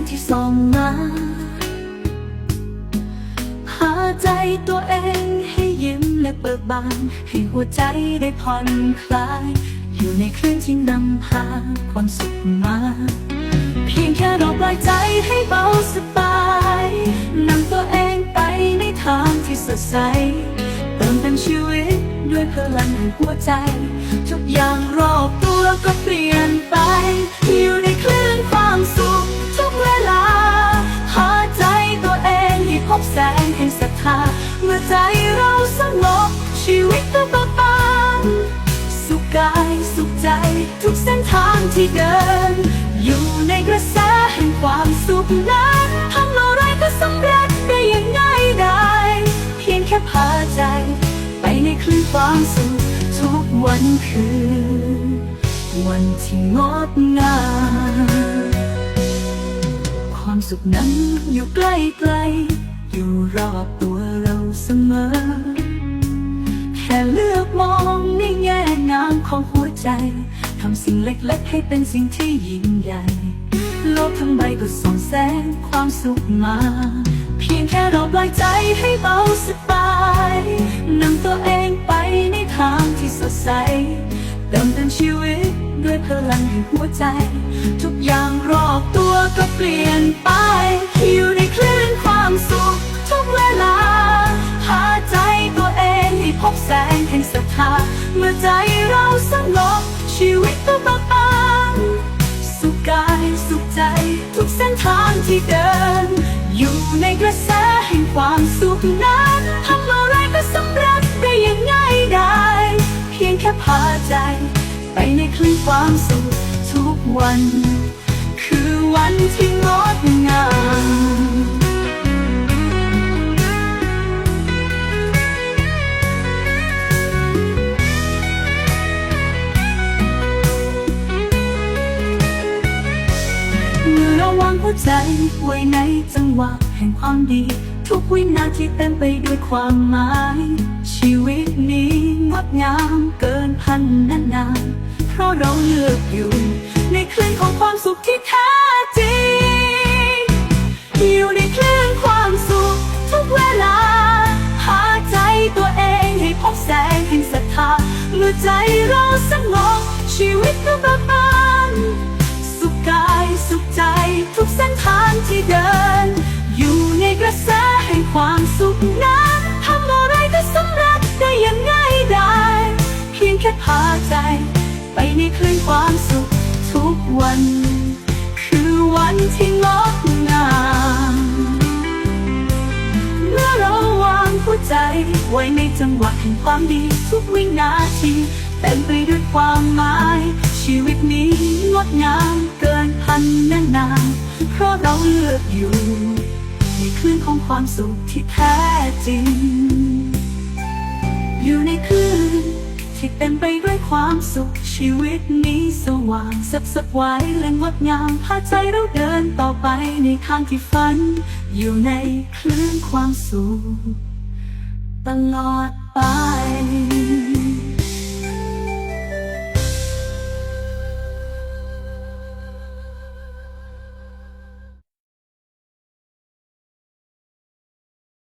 งที่ส่องมาหาใจตัวเองให้ยิ้มและเบิกบาน ให้หัวใจได้ผ่อนคลาย อยู่ในคลื่นที่นำพาความสุขมา เพียงแค่เราปล่อยใจให้เบาสบายนำตัวเองไปในทางที่สดใสเติมเต็มชีวิตด้วยพลังแห่งหัวใจ ทุกอย่างรอบตัวก็เปลี่ยนไป อยู่ในคลื่นความสุข อบแสงแห่งศรัทธาเมื่อใจเราสงบชีวิตก็เบิกบานสุขกายสุขใจทุกเส้นทางที่เดิน อยู่ในกระแสแห่งความสุขนั้นทำอะไรก็สำเร็จได้อย่างง่ายดายเพียงแค่พาใจ ไปในคลื่นความสุขทุกวันคือวันที่งดงามความสุขนั้นอยู่ใกล้ๆ อยู่รอบตัวเราเสมอ แค่เลือกมองในแง่งามของหัวใจ ทำสิ่งเล็กๆ ให้เป็นสิ่งที่ยิ่งใหญ่ โลกทั้งใบก็ส่องแสงความสุขมา เพียงแค่เราปล่อยใจให้เบาสบายนำตัวเองไปในทางที่สดใสเติมเต็มชีวิตด้วยพลังแห่งหัวใจ ทุกอย่างรอบตัวก็เปลี่ยนไปอยู่ในคลื่น ใจเราสงบชีวิตก็เบิกบานสุขกายสุขใจ ทุกเส้นทางที่เดิน อยู่ในกระแสแห่งความสุขนั้นทำอะไรก็สำเร็จได้อย่างง่ายดายเพียงแค่พาใจ ไปในคลื่นความสุขทุกวัน คือวันที่งดงาม วางหัวใจไว้ในจังหวะแห่งความดี ทุกวินาทีเต็มไปด้วยความหมาย ชีวิตนี้งดงามเกินพันนานานเพราะเราเลือกอยู่ ในคลื่นของความสุขที่แท้จริงอยู่ในคลื่นความสุขทุกเวลา หาใจตัวเองให้พบแสงแห่งศรัทธาเมื่อใจเราสงบชีวิตก็เบิก ที่เดิน อยู่ในกระแสแห่งความสุขนั้นทำอะไรก็สำเร็จได้อย่างง่ายดายเพียงแค่พาใจ ไปในคลื่นความสุขทุกวัน คือวันที่งดงามเมื่อเราวางหัวใจ ไว้ในจังหวะแห่งความดีทุกวินาทีเต็มไปด้วยความหมาย ชีวิตนี้งดงามเกินพันนานนา ราะเราเลือกอยู่ในคลื่นของความสุขที่แท้จริง อยู่ในคลื่นที่เต็มไปด้วยความสุขชีวิตนี้สว่างสับสบไว้และงดงามพาใจเราเดินต่อไปในทางที่ฝัน อยู่ในคลื่นความสุขตลอดไป